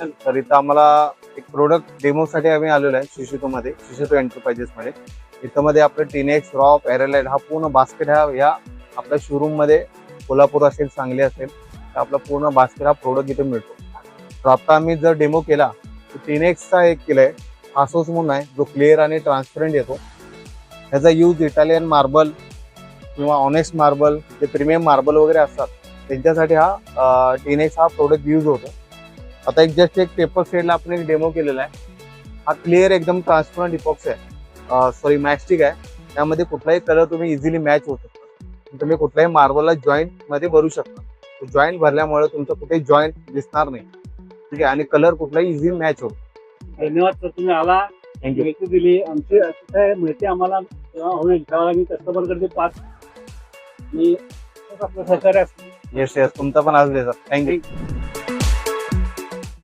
तर इथं आम्हाला एक प्रोडक्ट डेमोसाठी आम्ही आलेलो आहे शिशुतोमध्ये शिशुतो एंटरप्राइजेसमध्ये इथं मध्ये. आपलं टिनेक्स रॉप एरलाइट हा पूर्ण बास्केट हा या आपल्या शोरूममध्ये कोल्हापूर असेल सांगली असेल तर आपला पूर्ण बास्केट हा प्रोडक्ट इथे मिळतो. तर आता आम्ही जर डेमो केला तर टिनेक्सचा एक केलाय हासोस म्हणून आहे जो क्लिअर आणि ट्रान्सपरंट येतो. ह्याचा यूज इटालियन मार्बल किंवा ऑनेस्ट मार्बल जे प्रीमियम मार्बल वगैरे असतात त्यांच्यासाठी हा टिनेक्स हा प्रोडक्ट यूज होतो. आता एक जस्ट एक पेपर सेडला आपण एक डेमो केलेला आहे. हा क्लिअर एकदम ट्रान्सपरंट इपॉक्स आहे. सॉरी मॅस्टिक आहे. त्यामध्ये कुठलाही कलर तुम्ही इझिली मॅच होऊ शकता. तुम्ही कुठल्याही मार्बलला जॉईंटमध्ये भरू शकता. जॉईंट भरल्यामुळे तुमचं कुठेही जॉईंट दिसणार नाही. ठीक आहे? आणि कलर कुठलाही इझी मॅच होतो धन्यवाद सर तुम्ही आला. माहिती दिली. आमची काय माहिती आम्हाला होईल त्यावेळेला मी कस्टमरकडे पाच मी आपलं सहकार्य असतं. येस येस तुमचा पण असू दे सर थँक्यू